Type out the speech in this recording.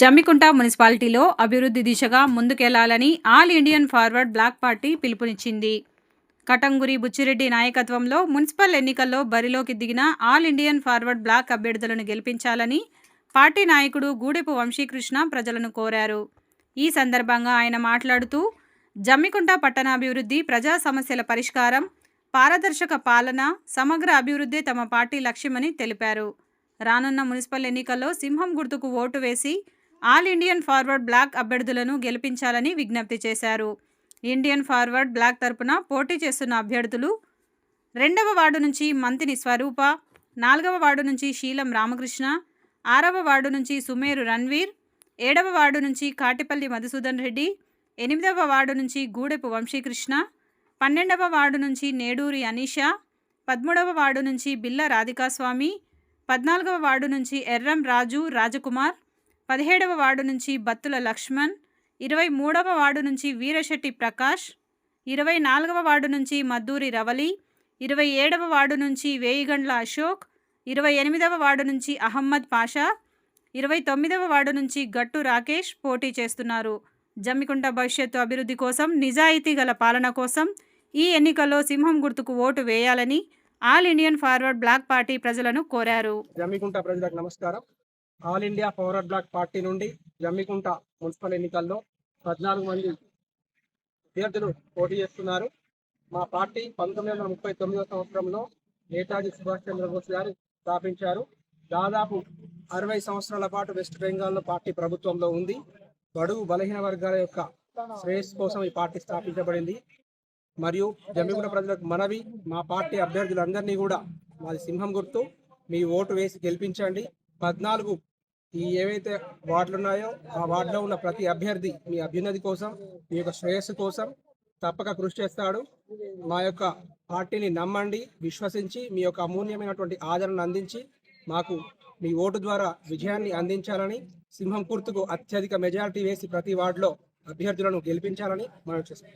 జమ్మికుంట మున్సిపాలిటీలో అభివృద్ధి దిశగా ముందుకెళ్ళాలని all Indian forward bloc party పిలుపునిచ్చింది. కటంగురి బుచ్చిరెడ్డి నాయకత్వంలో మున్సిపల్ ఎన్నికల్లో బరిలోకి దిగిన ఆల్ ఇండియన్ ఫార్వర్డ్ బ్లాక్ అభ్యర్థులను గెలిపించాలని పార్టీ నాయకుడు గూడెపు వంశీకృష్ణ ప్రజలను కోరారు. ఈ సందర్భంగా ఆయన మాట్లాడుతూ జమ్మికుంట పట్టణాభివృద్ధి ప్రజా సమస్యల పరిష్కారం పారదర్శక పాలన సమగ్ర అభివృద్ధి తమ పార్టీ లక్ష్యమని తెలిపారు. రానున్న మున్సిపల్ ఎన్నికల్లో సింహం గుర్తుకు ఓటు వేసి ఆల్ ఇండియన్ ఫార్వర్డ్ బ్లాక్ అభ్యర్థులను గెలిపించాలని విజ్ఞప్తి చేశారు. ఇండియన్ ఫార్వర్డ్ బ్లాక్ తరపున పోటీ చేస్తున్న అభ్యర్థులు రెండవ వార్డు నుంచి మంతిని స్వరూప నాలుగవ వార్డు నుంచి శీలం రామకృష్ణ ఆరవ వార్డు నుంచి సుమేరు రణ్వీర్ ఏడవ వార్డు నుంచి కాటిపల్లి మధుసూదన్ రెడ్డి ఎనిమిదవ వార్డు నుంచి గూడెపు వంశీకృష్ణ పన్నెండవ వార్డు నుంచి నేడూరి అనీషా పదమూడవ వార్డు నుంచి బిల్ల రాధికాస్వామి పద్నాలుగవ వార్డు నుంచి ఎర్రం రాజు రాజకుమార్ పదిహేడవ వార్డు నుంచి బత్తుల లక్ష్మణ్ ఇరవై మూడవ వార్డు నుంచి వీరశెట్టి ప్రకాష్ ఇరవై నాలుగవ వార్డు నుంచి మద్దూరి రవలి ఇరవై ఏడవ వార్డు నుంచి వేయిగండ్ల అశోక్ ఇరవై ఎనిమిదవ వార్డు నుంచి అహమ్మద్ పాషా ఇరవై తొమ్మిదవ వార్డు నుంచి గట్టు రాకేష్ పోటీ చేస్తున్నారు. జమ్మికుంట భవిష్యత్తు అభివృద్ధి కోసం నిజాయితీ గల పాలన కోసం ఈ ఎన్నికల్లో సింహం గుర్తుకు ఓటు వేయాలని all Indian forward bloc party ప్రజలను కోరారు. జమ్మికుంట ప్రజలకు నమస్కారం. All India forward bloc party నుండి జమ్మికుంట మున్సిపల్ ఎన్నికల్లో పద్నాలుగు మంది అభ్యర్థులు పోటీ చేస్తున్నారు. మా పార్టీ పంతొమ్మిది వందల ముప్పై తొమ్మిదవ సంవత్సరంలో నేతాజీ సుభాష్ చంద్రబోస్ గారు స్థాపించారు. దాదాపు అరవై సంవత్సరాల పాటు వెస్ట్ బెంగాల్లో పార్టీ ప్రభుత్వంలో ఉంది. బడుగు బలహీన వర్గాల యొక్క శ్రేయస్సు కోసం ఈ పార్టీ స్థాపించబడింది. మరియు జమ్మిగుంట ప్రజలకు మనవి మా పార్టీ అభ్యర్థులందరినీ కూడా మాది సింహం గుర్తు మీ ఓటు వేసి గెలిపించండి. పద్నాలుగు ఈ ఏవైతే వార్డులు ఉన్నాయో ఆ వార్డులో ఉన్న ప్రతి అభ్యర్థి మీ అభ్యున్నతి కోసం మీ యొక్క శ్రేయస్సు కోసం తప్పక కృషి చేస్తాడు. మా యొక్క పార్టీని నమ్మండి విశ్వసించి మీ యొక్క అమూల్యమైనటువంటి ఆదరణ అందించి మాకు మీ ఓటు ద్వారా విజయాన్ని అందించాలని సింహం గుర్తుకు అత్యధిక మెజారిటీ వేసి ప్రతి వార్డులో అభ్యర్థులను గెలిపించాలని మనం చేస్తాం